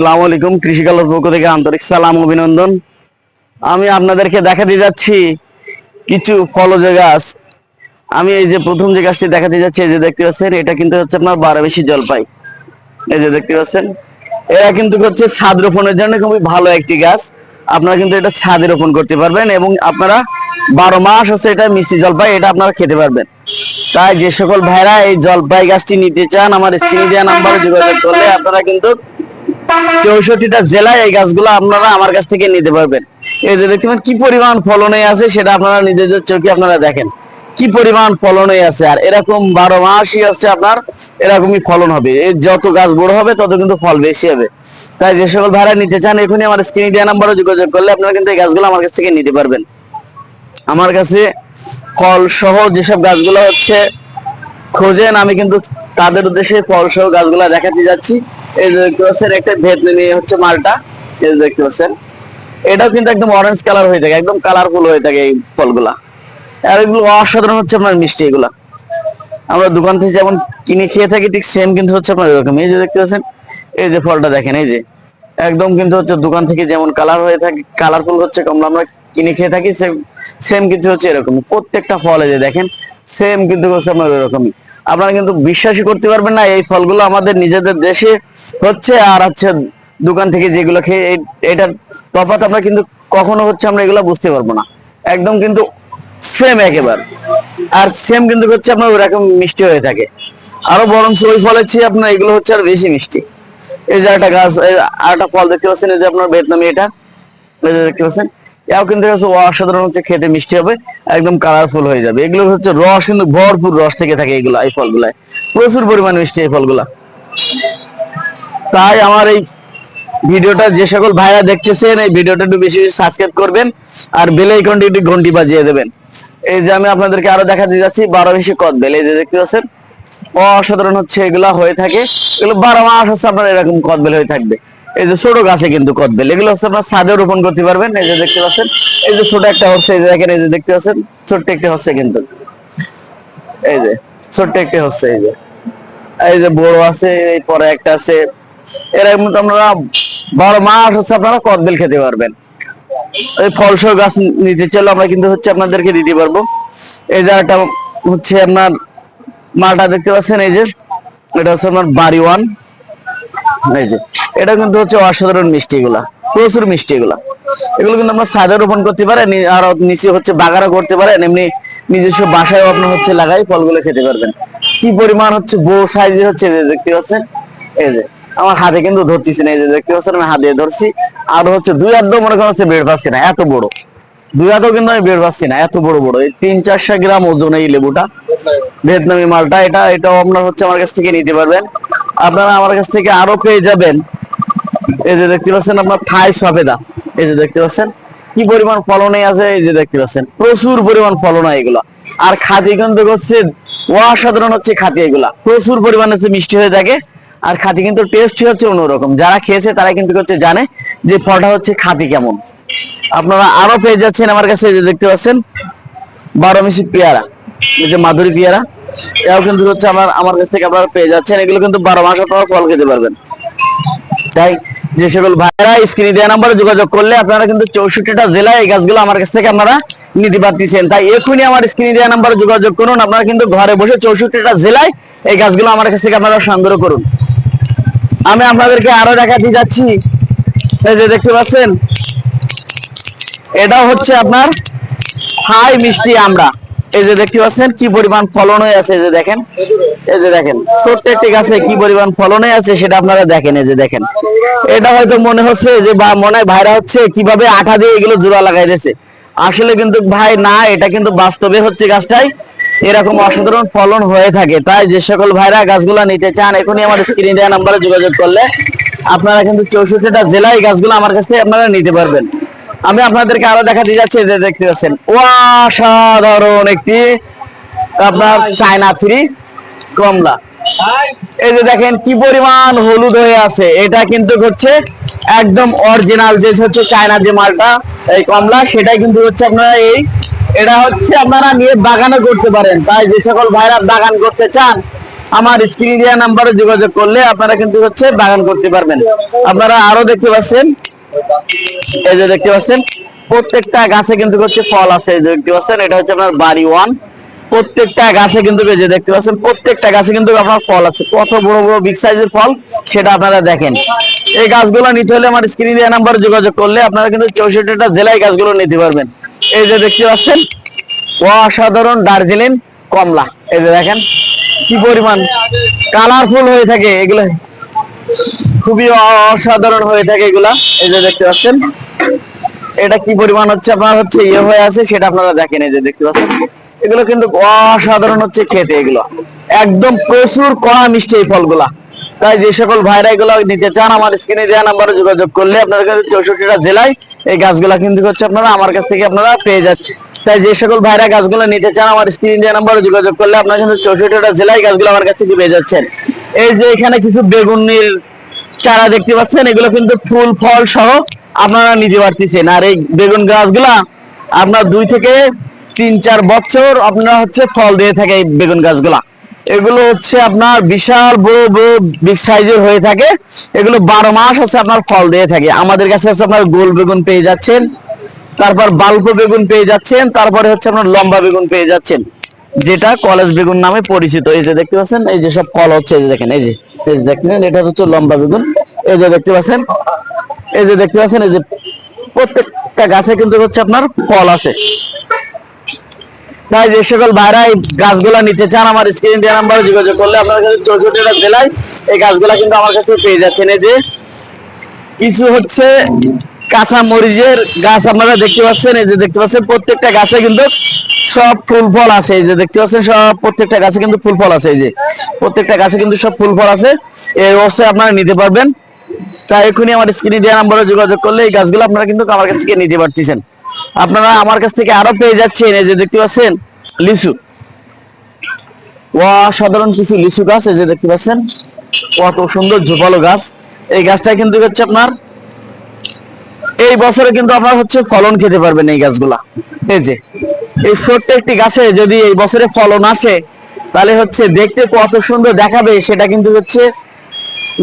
আসসালামু আলাইকুম কৃষি কালার পক্ষ থেকে আন্তরিক সালাম, অভিনন্দন। আমি আপনাদেরকে দেখাতে যাচ্ছি কিছু ফলজ গাছ। আমি এই যে প্রথম যে গাছটি দেখাতে যাচ্ছি, এই যে দেখতে পাচ্ছেন, এটা কিন্তু হচ্ছে আপনার বারোবেশি জলপাই। এই যে দেখতে পাচ্ছেন, এরা কিন্তু হচ্ছে ছাদ রোপণের জন্য খুবই ভালো একটি গাছ। আপনারা কিন্তু এটা ছাদে রোপণ করতে পারবেন এবং আপনারা বারো মাস হচ্ছে এটা মিষ্টি জলপাই, এটা আপনারা খেতে পারবেন। তাই যে সকল ভাইরা এই জলপাই গাছটি নিতে চান, আমার স্ক্রিনে দেওয়া নাম্বারে যোগাযোগ করলে আপনারা কিন্তু চৌষট্টিটা জেলায় এই গাছগুলো আপনারা আমার কাছ থেকে নিতে পারবেন। এই যে কি পরিমাণ ফলনে আছে সেটা আপনারা নিজেদের চোখে আপনারা দেখেন। কি পরিমাণ আছে, আর এরকম বারো মাসই হচ্ছে আপনার এরকমই ফলন হবে। যত গাছ বড় হবে, তত কিন্তু ফল বেশি হবে। তাই যে সকল ভাড়া নিতে চান, এখনই আমার নাম্বারে যোগাযোগ করলে আপনারা কিন্তু এই গাছগুলো আমার কাছ থেকে নিতে পারবেন। আমার কাছে ফল সহ যেসব গাছগুলো হচ্ছে, খোঁজেন, আমি কিন্তু তাদের উদ্দেশ্যে ফল সহ গাছগুলা দেখাতে যাচ্ছি। এই যে দেখতে পাচ্ছেন, একটা ভেতনি হচ্ছে মালটা। এই দেখতে পাচ্ছেন, এটাও কিন্তু একদম অরেঞ্জ কালার হয়ে থাকে, একদম কালারফুল হয়ে থাকে এই ফলগুলা। আর এগুলো অসাধারণ হচ্ছে আপনার মিষ্টি এগুলা। আমরা দোকান থেকে যেমন কিনে খেয়ে থাকি, ঠিক সেম কিন্তু হচ্ছে আপনার এরকম। এই যে দেখতে পাচ্ছেন, এই যে ফলটা দেখেন, এই যে। একদম কিন্তু হচ্ছে দোকান থেকে যেমন কালার হয়ে থাকে কালারফুল হচ্ছে কমলা, আমরা কিনে খেয়ে থাকি সেম সেম কিন্তু হচ্ছে এরকম। প্রত্যেকটা ফল এই যে দেখেন সেম কিন্তু হচ্ছে আপনার এরকমই। আপনারা কিন্তু বিশ্বাসই করতে পারবেন না, এই ফলগুলো আমাদের নিজেদের দেশে হচ্ছে আর হচ্ছে দোকান থেকে যেগুলো খেয়ে এটার তফাৎ আমরা কিন্তু কখনো হচ্ছে আমরা এগুলো বুঝতে পারব না। একদম কিন্তু সেম একেবারে। আর সেম কিন্তু হচ্ছে আপনার ওরকম মিষ্টি হয়ে থাকে। আরও বরং ওই ফলের চেয়ে আপনার এগুলো হচ্ছে আর বেশি মিষ্টি। এই যে একটা গাছ আর একটা ফল দেখতে পাচ্ছেন, এই যে আপনার ভিয়েতনামি এটা। দেখতে পাচ্ছেন। কিন্তু হচ্ছে অসাধারণ হচ্ছে খেতে মিষ্টি হবে, একদম কালারফুল হয়ে যাবে। এগুলো হচ্ছে রস কিন্তু ভরপুর রস থেকে থাকে এগুলো, এই প্রচুর পরিমাণে মিষ্টি এই ফলগুলা। তাই আমার এই ভিডিওটা যে সকল ভাইরা দেখতেছেন, এই ভিডিওটা একটু বেশি বেশি সাবস্ক্রাইব করবেন আর বেল আইকনটি একটু ঘন্টি বাজিয়ে দেবেন। এই যে আমি আপনাদেরকে আরও দেখাতে যাচ্ছি, বারো বেশি কদ বেল এই যে দেখতে পাচ্ছেন, অসাধারণ হচ্ছে এগুলা হয়ে থাকে। এগুলো বারো মাস হচ্ছে আপনার এরকম কদবেল হয়ে থাকবে। এই যে ছোট গাছে কিন্তু কদবেল, এগুলো হচ্ছে আপনার ছাদে রোপণ করতে পারবেন, এই যে দেখতে পাচ্ছেন। এই যে ছোট একটা হচ্ছে, এই যে দেখেন, এই যে দেখতে পাচ্ছেন, ছোট্ট একটা হচ্ছে কিন্তু। এই যে, ছোট্ট একটা হচ্ছে, এই যে। এই যে বড় আছে, এই পরে একটা আছে। এরকম আপনারা বারো মাস হচ্ছে আপনারা কদবেল খেতে পারবেন। এই ফলসহ গাছ নিতে চাইলে আমরা কিন্তু হচ্ছে আপনাদেরকে দিতে পারব। এই যে একটা হচ্ছে আপনার মালটা দেখতে পাচ্ছেন, এই যে, এটা হচ্ছে আপনার বাড়ি ওয়ান। এই যে, এটা কিন্তু হচ্ছে অসাধারণ মিষ্টি এগুলা প্রচুর মিষ্টি এগুলা এগুলো কিন্তু ছাদে রোপণ করতে পারেন আর নিচে হচ্ছে বাগানও করতে পারেন এমনি নিজস্ব বাসায় আপনার হচ্ছে লাগাই ফলগুলো খেতে পারবেন। কি পরিমাণ হচ্ছে বড় সাইজের হচ্ছে দেখতে পাচ্ছেন? এই যে, আমার হাতে কিন্তু ধরতেছি না, এই যে দেখতে পাচ্ছেন, আমি হাতে ধরছি। আর হচ্ছে দুই আধ মনে করেন হচ্ছে বের পাচ্ছি না, এত বড়। দুই হাতও কিন্তু আমি বের পাচ্ছি না, এত বড় বড়। এই তিন চারশো গ্রাম ওজন এই লেবুটা, ভিয়েতনামি মালটা, এটা, এটাও আপনার হচ্ছে আমার কাছ থেকে নিতে পারবেন। আপনারা আমার কাছ থেকে আরও পেয়ে যাবেন। এই যে দেখতে পাচ্ছেন আপনার থাই সফেদা। এই যে দেখতে পাচ্ছেন, কি পরিমাণ ফলনে আছে, এই যে দেখতে পাচ্ছেন, প্রচুর পরিমাণ ফলন হয় এগুলা। আর খাতি কিন্তু হচ্ছে, অসাধারণ হচ্ছে খাতি এগুলা। প্রচুর পরিমাণ হচ্ছে মিষ্টি হয়ে থাকে, আর খাতি কিন্তু টেস্ট হচ্ছে অন্যরকম। যারা খেয়েছে তারা কিন্তু হচ্ছে জানে যে ফলটা হচ্ছে খাতি কেমন। আপনারা আরও পেয়ে যাচ্ছেন আমার কাছে, এই যে দেখতে পাচ্ছেন, বারো মিশি পেয়ারা। এই যে মাধুরী পেয়ারা। এটাও কিন্তু হচ্ছে আমার আমার কাছ থেকে আপনারা পেয়ে যাচ্ছেন। এগুলো কিন্তু বারো মাস আপনারা ফল খেতে পারবেন। তাই যে সকল ভাইরা স্ক্রিনে দেওয়া নাম্বারে যোগাযোগ করলে আপনারা কিন্তু চৌষট্টিটা জেলায় এই গাছগুলো আমার কাছ থেকে আপনারা নিতে পারতেছেন। তাই এখনই আমার স্ক্রিনে দেওয়া নাম্বারে যোগাযোগ করুন। আপনারা কিন্তু ঘরে বসে চৌষট্টিটা জেলায় এই গাছগুলো আমার কাছ থেকে আপনারা সংগ্রহ করুন। আমি আপনাদেরকে আরও দেখাতে যাচ্ছি। এই যে দেখতে পাচ্ছেন? এটা হচ্ছে আপনার হাই মিষ্টি আমরা। এই যে দেখতে পাচ্ছেন কি পরিমাণ ফলন হয়ে আছে যে দেখেন। এই যে দেখেন, ছোট্ট একটি গাছে কি পরিমাণ ফলন হয়ে আছে সেটা আপনারা দেখেন, এই যে দেখেন। এটা হয়তো মনে হচ্ছে যে বা মনে ভাইরা হচ্ছে কীভাবে আঠা দিয়ে এগুলো জোড়া লাগাই দিয়েছে আসলে কিন্তু ভাই, না, এটা কিন্তু বাস্তবে হচ্ছে গাছটাই এরকম অসাধারণ ফলন হয়ে থাকে। তাই যে সকল ভাইরা গাছগুলো নিতে চান, এখনই আমার স্ক্রিন দেওয়া নাম্বারে যোগাযোগ করলে আপনারা কিন্তু চৌষট্টিটা জেলায় গাছগুলো আমার কাছ থেকে আপনারা নিতে পারবেন। আমি আপনাদেরকে আরও দেখাতে যাচ্ছি যে দেখতে পাচ্ছেন। অসাধারণ একটি, আপনার চায়না থ্রি কমলা। এই যে দেখেন কি পরিমাণ হলুদ হয়ে আছে। এটা কিন্তু হচ্ছে একদম অরিজিনাল যে হচ্ছে চায়না যে মালটা, এই কমলা, সেটাই কিন্তু হচ্ছে আপনারা এই, এটা হচ্ছে আপনারা নিয়ে বাগানও করতে পারেন। তাই যে সকল ভাইরা বাগান করতে চান, আমার স্ক্রিন দেওয়া নাম্বারে যোগাযোগ করলে আপনারা কিন্তু হচ্ছে বাগান করতে পারবেন। আপনারা আরও দেখতে পাচ্ছেন এই যে দেখতে পাচ্ছেন, প্রত্যেকটা গাছে কিন্তু হচ্ছে ফল আছে, এই যে দেখতে পাচ্ছেন, এটা হচ্ছে আপনার বাড়ি ওয়ান। প্রত্যেকটা গাছে কিন্তু এই যে দেখতে পাচ্ছেন, প্রত্যেকটা গাছে কিন্তু আপনার ফল আছে। কত বড় বড় বিগ সাইজের ফল, সেটা আপনারা দেখেন। এই গাছগুলো নিতে হলে আমার স্ক্রিন নাম্বারে যোগাযোগ করলে আপনারা কিন্তু চৌষট্টিটা জেলায় গাছগুলো নিতে পারবেন। এই যে দেখতে পাচ্ছেন, অসাধারণ দার্জিলিং কমলা। এই যে দেখেন, কি পরিমাণ কালারফুল হয়ে থাকে এগুলো। খুবই অসাধারণ হয়ে থাকে এগুলা। এই যে দেখতে পাচ্ছেন। এটা কি পরিমাণ হচ্ছে? আপনার হচ্ছে ইয়ে হয়ে আছে, সেটা আপনারা দেখেন এই যে দেখতে পাচ্ছেন। এগুলো কিন্তু অসাধারণ হচ্ছে খেতে এগুলো। একদম প্রচুর কড়া মিষ্টি এই ফলগুলা। তাই যে সকল ভাইরা এগুলো নিতে চান, আমার স্ক্রিনে দেওয়া নাম্বারে যোগাযোগ করলে আপনার কাছে চৌষট্টিটা জেলায় এই গাছগুলা কিন্তু হচ্ছে আপনারা আমার কাছ থেকে আপনারা পেয়ে যাচ্ছেন। তাই যে সকল ভাইরা গাছগুলো নিতে চান, আমার স্ক্রিন দেওয়া নাম্বারে যোগাযোগ করলে আপনারা কিন্তু চৌষট্টিটা জেলায় গাছগুলো আমার কাছ থেকে পেয়ে যাচ্ছেন। এই যে এখানে কিছু বেগুনের চারা দেখতে পাচ্ছেন, এগুলো কিন্তু ফুল, ফল সহ আপনারা নিতে পারতেছেন। আর এই বেগুন গাছগুলা আপনার দুই থেকে তিন, চার বছর আপনারা হচ্ছে ফল দিয়ে থাকে এই বেগুন গাছগুলা। এগুলো হচ্ছে আপনার বিশাল, বড় বড় বিগ সাইজের হয়ে থাকে। এগুলো বারো মাস হচ্ছে আপনার ফল দিয়ে থাকে। আমাদের কাছে হচ্ছে আপনার গোল বেগুন পেয়ে যাচ্ছেন, তারপর বাল্প বেগুন পেয়ে যাচ্ছেন, তারপরে হচ্ছে আপনার লম্বা বেগুন পেয়ে যাচ্ছেন। যেটা কলেজ বেগুন নামে পরিচিত। এই যে দেখতে পাচ্ছেন, এই যে সব ফল হচ্ছে, এই যে দেখেন, এই যে এই যে দেখছেন এটা হচ্ছে লম্বা বেগুন। এই যে দেখতে পাচ্ছেন, এই যে দেখতে পাচ্ছেন, এই যে প্রত্যেকটা গাছে কিন্তু হচ্ছে আপনার ফল আছে। তাই যে সকল ভাইরা এই গাছগুলা নিতে চান, আমার স্ক্রিন দেওয়া নাম্বারে যোগাযোগ করলে আপনার কাছে চৌষট্টিটা জেলায় এই গাছগুলা কিন্তু আমার কাছে পেয়ে যাচ্ছেন। এই যে, কিছু হচ্ছে কাঁচা মরিচের গাছ আপনারা দেখতে পাচ্ছেন, এই যে দেখতে পাচ্ছেন, প্রত্যেকটা গাছে কিন্তু সব ফুল ফল আছে, এই যে দেখতে পাচ্ছেন, সব প্রত্যেকটা গাছে কিন্তু ফুল ফল আছে, এই যে প্রত্যেকটা গাছে কিন্তু সব ফুল ফল আছে, এই অবস্থায় আপনারা নিতে পারবেন। তাই এখনই আমার স্ক্রিনে দেওয়া নাম্বারে যোগাযোগ করলে এই গাছগুলো আপনারা কিন্তু আমার কাছ থেকে নিতে পারতেছেন। আপনারা আমার কাছ থেকে আরও পেয়ে যাচ্ছেন, এই যে দেখতে পাচ্ছেন, লিচু। অসাধারণ কিছু লিচু গাছ, এই যে দেখতে পাচ্ছেন, কত সুন্দর ঝোপালো গাছ। এই গাছটা কিন্তু হচ্ছে আপনার এই বছরে কিন্তু আপনার হচ্ছে ফলন খেতে পারবেন এই গাছগুলা। এই যে, এই ছোট্ট একটি গাছে যদি এই বছরে ফলন আসে, তাহলে হচ্ছে দেখতে কত সুন্দর দেখাবে, সেটা কিন্তু হচ্ছে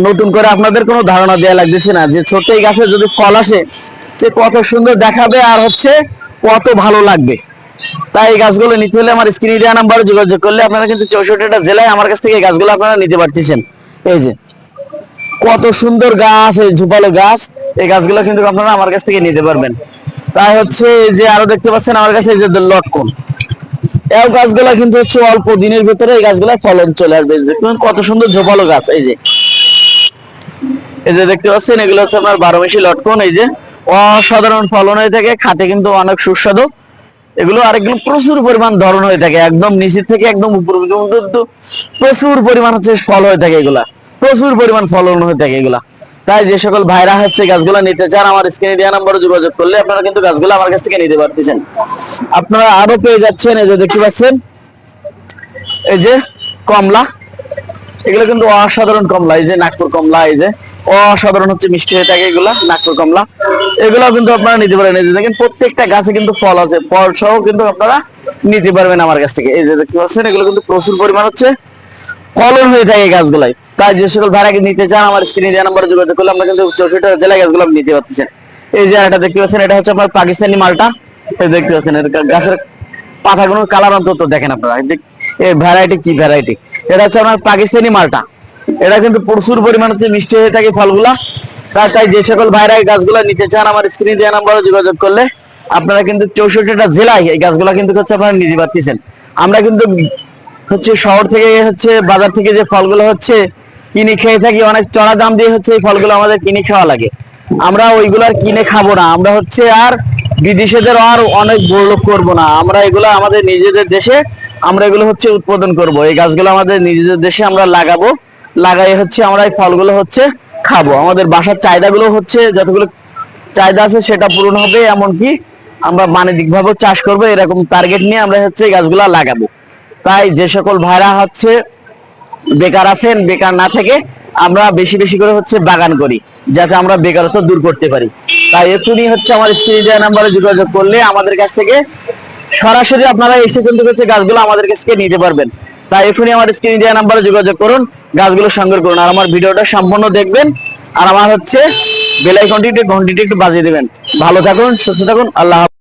নতুন করে আপনাদের কোনো ধারণা দেওয়া লাগতেছে না। যে ছোট্ট এই গাছে যদি ফল আসে, সে কত সুন্দর দেখাবে আর হচ্ছে কত ভালো লাগবে। তাই এই গাছগুলো নিতে হলে আমার স্ক্রিনে দেওয়া নাম্বারে যোগাযোগ করলে আপনারা কিন্তু চৌষট্টিটা জেলায় আমার কাছ থেকে এই গাছগুলো আপনারা নিতে পারতেছেন। এই যে কত সুন্দর গাছ, এই ঝুপালো গাছ। এই গাছগুলো কিন্তু আপনারা আমার কাছ থেকে নিতে পারবেন। তাই হচ্ছে যে আরও দেখতে পাচ্ছেন আমার কাছে এই যে লটকন এই গাছগুলা কিন্তু হচ্ছে অল্প দিনের ভিতরে এই গাছগুলা ফলন চলে আসবে। দেখুন কত সুন্দর ঝোপালো গাছ, এই যে। এই যে দেখতে পাচ্ছেন, এগুলো হচ্ছে আপনার বারো মাসি লটকন এই যে। অসাধারণ ফলন হয়ে থাকে, খাতে কিন্তু অনেক সুস্বাদু। এগুলো আর এগুলো প্রচুর পরিমাণ ধরন হয়ে থাকে, একদম নিচের থেকে একদম উপর পর্যন্ত প্রচুর পরিমাণ হচ্ছে ফল হয়ে থাকে এগুলা। প্রচুর পরিমাণ ফলন হয়ে থাকে এগুলা। তাই যে সকল ভাইরা হচ্ছে গাছগুলা নিতে চান, আমার স্ক্রিনে দেওয়া নাম্বারে যোগাযোগ করলে আপনারা কিন্তু গাছগুলো আমার কাছ থেকে নিতে পারতেছেন। আপনারা আরও পেয়ে যাচ্ছেন, এই যে দেখতে পাচ্ছেন? এই যে কমলা। এগুলো কিন্তু অসাধারণ কমলা, এই যে নাগপুর কমলা, এই যে অসাধারণ হচ্ছে মিষ্টি হয়ে থাকে এগুলা, নাগপুর কমলা। এগুলো কিন্তু আপনারা নিতে পারেন, এই যে দেখেন, প্রত্যেকটা গাছে কিন্তু ফল আছে, ফল সহ কিন্তু আপনারা নিতে পারবেন আমার কাছ থেকে। এই যে দেখতে পাচ্ছেন, এগুলো কিন্তু প্রচুর পরিমাণ হচ্ছে ফলন হয়ে থাকে গাছগুলাই। তাই যে সকল ভাড়াকে নিতে চান, আমার স্ক্রিনে দেওয়া নাম্বারে যোগাযোগ করলে কিন্তু চৌষট্টি গাছগুলো আপনি নিতে পারতেছেন। এই যে এটা দেখতে পাচ্ছেন, এটা হচ্ছে পাকিস্তানি মালটা। দেখতে পাচ্ছেন গাছের কালার অন্তত দেখেন আপনারা। এই ভ্যারাইটি কি ভ্যারাইটি এটা হচ্ছে পাকিস্তানি মালটা। এটা কিন্তু প্রচুর পরিমাণ হচ্ছে মিষ্টি হয়ে থাকে ফলগুলা। তাই যে সকল ভাইরা গাছগুলো নিতে চান, আমার স্ক্রিনে দেওয়া নাম্বারে যোগাযোগ করলে আপনারা কিন্তু চৌষট্টিটা জেলায় এই গাছগুলা কিন্তু হচ্ছে আপনারা আমরা কিন্তু হচ্ছে শহর থেকে হচ্ছে বাজার থেকে যে ফলগুলো হচ্ছে কিনে খেয়ে থাকি, অনেক চড়া দাম দিয়ে হচ্ছে এই ফলগুলো আমাদের কিনে খাওয়া লাগে। আমরা ওইগুলো আর কিনে খাব না। আমরা হচ্ছে আর বিদেশেদের আর অনেক বড়লোক করব না। আমরা এগুলো আমাদের নিজেদের দেশে, আমরা এগুলো হচ্ছে উৎপাদন করব। এই গাছগুলো আমাদের নিজেদের দেশে আমরা লাগাবো। লাগাই হচ্ছে আমরা এই ফলগুলো হচ্ছে খাব। আমাদের বাসার চাহিদাগুলো হচ্ছে যতগুলো চাহিদা আছে সেটা পূরণ হবে, এমনকি আমরা বাণিজ্যিক ভাবে চাষ করব। এরকম টার্গেট নিয়ে আমরা হচ্ছে এই গাছগুলা লাগাবো। তাই যে সকল ভাইরা হচ্ছে বেকার আছেন, বেকার না থেকে আমরা বেশি বেশি করে হচ্ছে বাগান করি, যাতে আমরা বেকারত্ব দূর করতে পারি। তাই এখনই হচ্ছে আমার স্ক্রিনে দেওয়া নাম্বারে যোগাযোগ করলে আমাদের কাছ থেকে সরাসরি আপনারা এসে কিন্তু হচ্ছে গাছগুলো আমাদের কাছ থেকে নিতে পারবেন। তাই এখনই আমার স্ক্রিন দেওয়া নাম্বারে যোগাযোগ করুন, গাছগুলো সংগ্রহ করুন, আর আমার ভিডিওটা সম্পূর্ণ দেখবেন, আর আমার হচ্ছে বেল আইকনটি একটু ঘন্টিটি একটু বাজিয়ে দেবেন। ভালো থাকুন, সুস্থ থাকুন, আল্লাহ।